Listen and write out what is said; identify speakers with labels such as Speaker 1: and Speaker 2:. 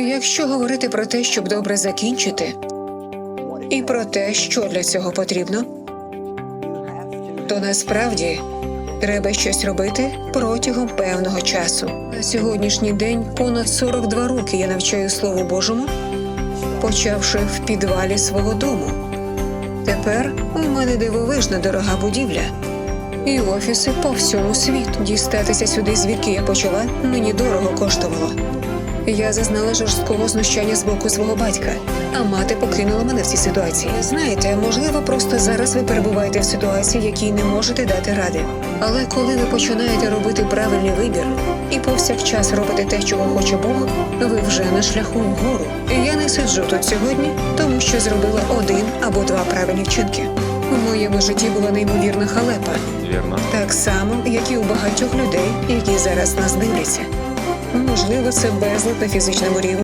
Speaker 1: Якщо говорити про те, щоб добре закінчити, і про те, що для цього потрібно, то насправді треба щось робити протягом певного часу. На сьогоднішній день понад 42 роки я навчаю Слову Божому, почавши в підвалі свого дому. Тепер у мене дивовижна дорога будівля і офіси по всьому світу. Дістатися сюди, звідки я почала, мені дорого коштувало. Я зазнала жорсткого знущання з боку свого батька, а мати покинула мене в цій ситуації. Знаєте, можливо, просто зараз ви перебуваєте в ситуації, якій не можете дати ради. Але коли ви починаєте робити правильний вибір і повсякчас робите те, чого хоче Бог, ви вже на шляху вгору. Я не сиджу тут сьогодні, тому що зробила один або два правильні вчинки. У моєму житті була неймовірна халепа,
Speaker 2: Вірно.
Speaker 1: так само, як і у багатьох людей, які зараз нас дивляться. Можливо, це безлад на фізичному рівні.